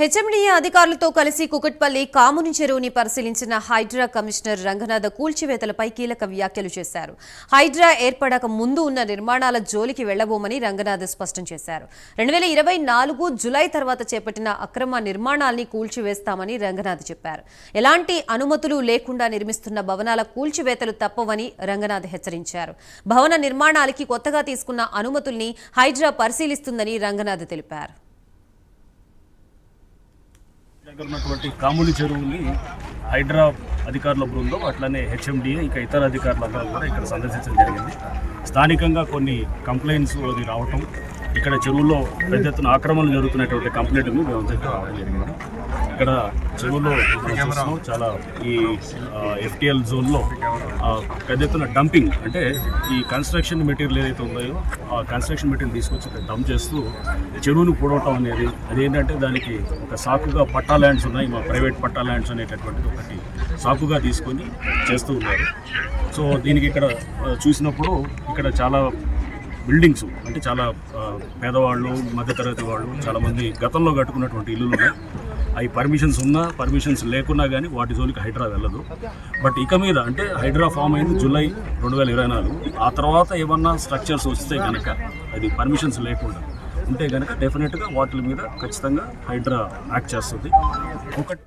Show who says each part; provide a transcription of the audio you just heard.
Speaker 1: HMDA అధికారులతో కలిసి కుకట్పల్లి కాముని చెరువుని పరిశీలించిన హైడ్రా కమిషనర్ రంగనాథ కూల్చివేతలపై కీలక వ్యాఖ్యలు చేశారు. హైడ్రా ఏర్పడక ముందు ఉన్న నిర్మాణాల జోలికి వెళ్ళబోమని రంగనాథ్ స్పష్టం చేశారు. రెండు వేల ఇరవై నాలుగు జులై తర్వాత చేపట్టిన అక్రమ నిర్మాణాల్ని కూల్చివేస్తామని రంగనాథ్ చెప్పారు. ఎలాంటి అనుమతులు లేకుండా నిర్మిస్తున్న భవనాల కూల్చివేతలు తప్పవని రంగనాథ్ హెచ్చరించారు. భవన నిర్మాణాలకి కొత్తగా తీసుకున్న అనుమతుల్ని హైడ్రా పరిశీలిస్తుందని రంగనాథ్ తెలిపారు.
Speaker 2: దగ్గర ఉన్నటువంటి కాములి చెరువుని హైడ్రా అధికారుల బృందం అట్లనే హెచ్ఎండిఏ ఇంకా ఇతర అధికారులందరూ కూడా ఇక్కడ సందర్శించడం జరిగింది. స్థానికంగా కొన్ని కంప్లైంట్స్ అది రావటం ఇక్కడ చెరువుల్లో పెద్ద ఎత్తున ఆక్రమణలు జరుగుతున్నటువంటి కంప్లైంట్ని మేము రావడం జరిగింది. ఇక్కడ చెరువులో చూస్తున్నాం. చాలా ఈ ఎఫ్టిఎల్ జోన్లో పెద్ద ఎత్తున డంపింగ్ అంటే ఈ కన్స్ట్రక్షన్ మెటీరియల్ ఏదైతే ఉందో ఆ కన్స్ట్రక్షన్ మెటీరియల్ తీసుకొచ్చి ఇక్కడ డంప్ చేస్తూ చెరువును పూడవటం అనేది అదేంటంటే దానికి ఒక సాకుగా పట్టా ల్యాండ్స్ ఉన్నాయి. మా ప్రైవేట్ పట్టా ల్యాండ్స్ అనేటటువంటిది ఒకటి సాకుగా తీసుకొని చేస్తూ ఉన్నారు. సో దీనికి ఇక్కడ చూసినప్పుడు ఇక్కడ చాలా బిల్డింగ్స్ అంటే చాలా పేదవాళ్ళు మధ్యతరగతి వాళ్ళు చాలామంది గతంలో కట్టుకున్నటువంటి ఇల్లులు ఉన్నాయి. అవి పర్మిషన్స్ ఉన్నా పర్మిషన్స్ లేకున్నా కానీ వాటి జోలికి హైడ్రా వెళ్ళదు. బట్ ఇక మీద అంటే హైడ్రా ఫామ్ అయింది జూలై రెండు వేల ఇరవై నాలుగు. ఆ తర్వాత ఏమన్నా స్ట్రక్చర్స్ వస్తే కనుక అది పర్మిషన్స్ లేకుండా ఉంటే కనుక డెఫినెట్గా వాటి మీద ఖచ్చితంగా హైడ్రా యాక్ట్ చేస్తుంది. ఒకటి